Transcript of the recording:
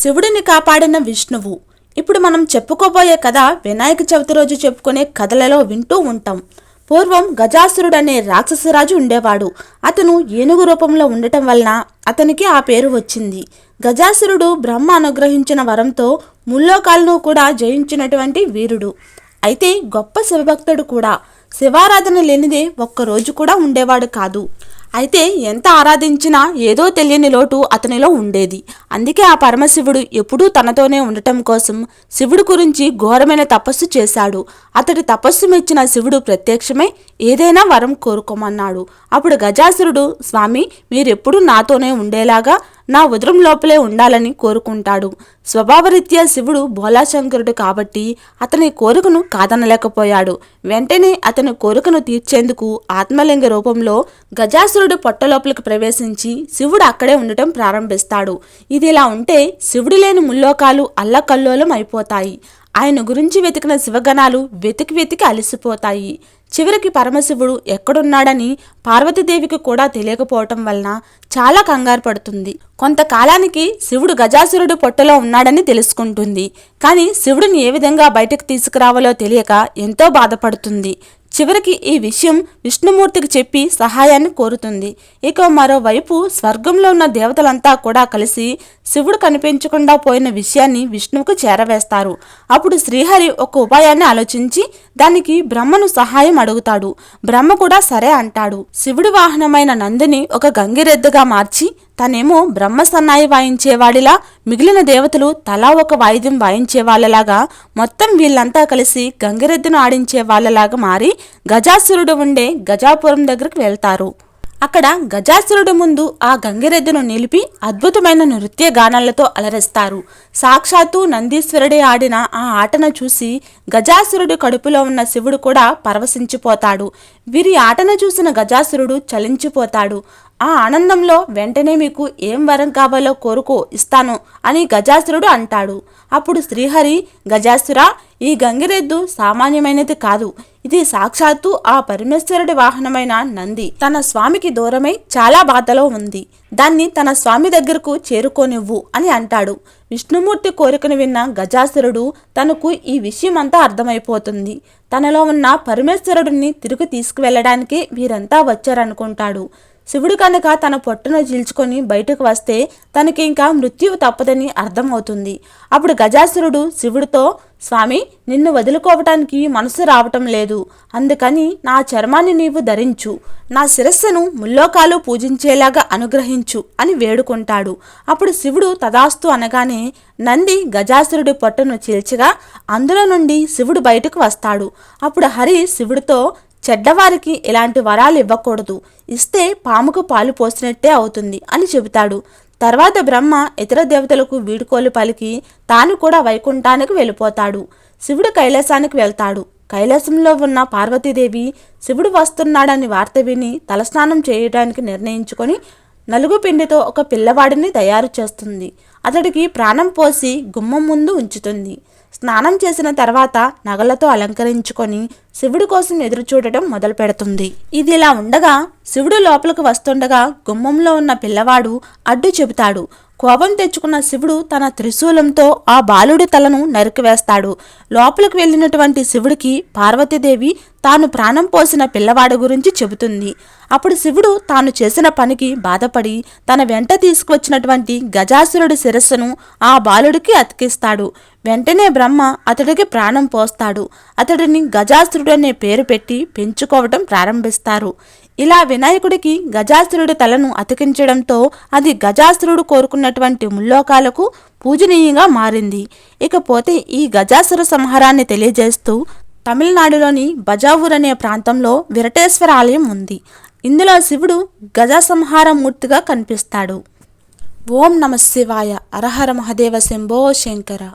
శివుడిని కాపాడిన విష్ణువు. ఇప్పుడు మనం చెప్పుకోబోయే కథ వినాయక చవితి రోజు చెప్పుకునే కథలలో వింటూ ఉంటాం. పూర్వం గజాసురుడు అనే రాక్షసరాజు ఉండేవాడు. అతను ఏనుగు రూపంలో ఉండటం వలన అతనికి ఆ పేరు వచ్చింది. గజాసురుడు బ్రహ్మ అనుగ్రహించిన వరంతో ముల్లోకాలను కూడా జయించినటువంటి వీరుడు. అయితే గొప్ప శివభక్తుడు కూడా. శివారాధన లేనిదే ఒక్కరోజు కూడా ఉండేవాడు కాదు. అయితే ఎంత ఆరాధించినా ఏదో తెలియని లోటు అతనిలో ఉండేది. అందుకే ఆ పరమశివుడు ఎప్పుడూ తనతోనే ఉండటం కోసం శివుడు గురించి ఘోరమైన తపస్సు చేశాడు. అతడి తపస్సు మెచ్చిన శివుడు ప్రత్యక్షమై ఏదైనా వరం కోరుకోమన్నాడు. అప్పుడు గజాసురుడు స్వామి మీరెప్పుడు నాతోనే ఉండేలాగా నా ఉదరం లోపలే ఉండాలని కోరుకుంటాడు. స్వభావరీత్యా శివుడు భోలాశంకరుడు కాబట్టి అతని కోరికను కాదనలేకపోయాడు. వెంటనే అతని కోరికను తీర్చేందుకు ఆత్మలింగ రూపంలో గజాసురుడు పొట్టలోపలికి ప్రవేశించి శివుడు అక్కడే ఉండటం ప్రారంభిస్తాడు. ఇది ఇలా ఉంటే శివుడు లేని ముల్లోకాలు అల్లకల్లోలం అయిపోతాయి. ఆయన గురించి వెతికిన శివగణాలు వెతికి వెతికి అలసిపోతాయి. చివరికి పరమశివుడు ఎక్కడున్నాడని పార్వతీదేవికి కూడా తెలియకపోవటం వలన చాలా కంగారు పడుతుంది. కొంతకాలానికి శివుడు గజాసురుడు పొట్టలో ఉన్నాడని తెలుసుకుంటుంది. కానీ శివుడిని ఏ విధంగా బయటకు తీసుకురావాలో తెలియక ఎంతో బాధపడుతుంది. చివరికి ఈ విషయం విష్ణుమూర్తికి చెప్పి సహాయాన్ని కోరుతుంది. ఇక మరోవైపు స్వర్గంలో ఉన్న దేవతలంతా కూడా కలిసి శివుడు కనిపించకుండా పోయిన విషయాన్ని విష్ణువుకు చేరవేస్తారు. అప్పుడు శ్రీహరి ఒక ఉపాయాన్ని ఆలోచించి దానికి బ్రహ్మను సహాయం అడుగుతాడు. బ్రహ్మ కూడా సరే అంటాడు. శివుడి వాహనమైన నందిని ఒక గంగిరెద్దుగా మార్చి తనేమో బ్రహ్మసన్నాయి వాయించేవాడిలా మిగిలిన దేవతలు తలా ఒక వాయిద్యం వాయించే వాళ్ళలాగా మొత్తం వీళ్ళంతా కలిసి గంగిరెద్దును ఆడించే వాళ్ళలాగా మారి గజాసురుడు ఉండే గజాపురం దగ్గరికి వెళ్తారు. అక్కడ గజాసురుడు ముందు ఆ గంగిరెద్దును నిలిపి అద్భుతమైన నృత్య గానాలతో అలరిస్తారు. సాక్షాత్తు నందీశ్వరుడే ఆడిన ఆ ఆటను చూసి గజాసురుడు కడుపులో ఉన్న శివుడు కూడా పరవశించిపోతాడు. వీరి ఆటను చూసిన గజాసురుడు చలించిపోతాడు. ఆ ఆనందంలో వెంటనే మీకు ఏం వరం కావాలో కోరుకో ఇస్తాను అని గజాసురుడు అంటాడు. అప్పుడు శ్రీహరి గజాసురా ఈ గంగిరెద్దు సామాన్యమైనది కాదు. ఇది సాక్షాత్తు ఆ పరమేశ్వరుడి వాహనమైన నంది. తన స్వామికి దూరమై చాలా బాధలో ఉంది. దాన్ని తన స్వామి దగ్గరకు చేరుకోనివ్వు అని అంటాడు. విష్ణుమూర్తి కోరికను విన్న గజాసురుడు తనకు ఈ విషయం అంతా అర్థమైపోతుంది. తనలో ఉన్న పరమేశ్వరుడిని తిరిగి తీసుకువెళ్ళడానికి వీరంతా వచ్చారనుకుంటాడు. శివుడు కనుక తన పొట్టును చీల్చుకొని బయటకు వస్తే తనకి ఇంకా మృత్యువు తప్పదని అర్థమవుతుంది. అప్పుడు గజాసురుడు శివుడితో స్వామి నిన్ను వదులుకోవటానికి మనసు రావటం లేదు. అందుకని నా చర్మాన్ని నీవు ధరించు. నా శిరస్సును ముల్లోకాలు పూజించేలాగా అనుగ్రహించు అని వేడుకుంటాడు. అప్పుడు శివుడు తదాస్తు అనగానే నంది గజాసురుడి పొట్టను చీల్చగా అందులో నుండి శివుడు బయటకు వస్తాడు. అప్పుడు హరి శివుడితో చెడ్డవారికి ఇలాంటి వరాలు ఇవ్వకూడదు. ఇస్తే పాముకు పాలు పోసినట్టే అవుతుంది అని చెబుతాడు. తర్వాత బ్రహ్మ ఇతర దేవతలకు వీడుకోలు పలికి తాను కూడా వైకుంఠానికి వెళ్ళిపోతాడు. శివుడు కైలాసానికి వెళ్తాడు. కైలాసంలో ఉన్న పార్వతీదేవి శివుడు వస్తున్నాడని వార్త విని తలస్నానం చేయడానికి నిర్ణయించుకొని నలుగు పిండితో ఒక పిల్లవాడిని తయారు చేస్తుంది. అతడికి ప్రాణం పోసి గుమ్మం ముందు ఉంచుతుంది. స్నానం చేసిన తర్వాత నగలతో అలంకరించుకొని శివుడి కోసం ఎదురు చూడటం మొదలు పెడుతుంది. ఇది ఇలా ఉండగా శివుడు లోపలికి వస్తుండగా గుమ్మంలో ఉన్న పిల్లవాడు అడ్డు చెబుతాడు. కోపం తెచ్చుకున్న శివుడు తన త్రిశూలంతో ఆ బాలుడి తలను నరికివేస్తాడు లోపలికి వెళ్ళినటువంటి శివుడికి పార్వతీదేవి తాను ప్రాణం పోసిన పిల్లవాడి గురించి చెబుతుంది. అప్పుడు శివుడు తాను చేసిన పనికి బాధపడి తన వెంట తీసుకువచ్చినటువంటి గజాసురుడి శిరస్సును ఆ బాలుడికి అతికిస్తాడు. వెంటనే బ్రహ్మ అతడికి ప్రాణం పోస్తాడు. అతడిని గజాసురుడు అనే పేరు పెట్టి పెంచుకోవటం ప్రారంభిస్తారు. ఇలా వినాయకుడికి గజాసురుడి తలను అతికించడంతో అది గజాసురుడు కోరుకున్నటువంటి ముల్లోకాలకు పూజనీయంగా మారింది. ఇకపోతే ఈ గజాసుర సంహారాన్ని తెలియజేస్తూ తమిళనాడులోని బజావూర్ అనే ప్రాంతంలో విరటేశ్వర ఆలయం ఉంది. ఇందులో శివుడు గజాసంహారం మూర్తిగా కనిపిస్తాడు. ఓం నమ శివాయ. అరహర మహదేవ శంభో శంకర.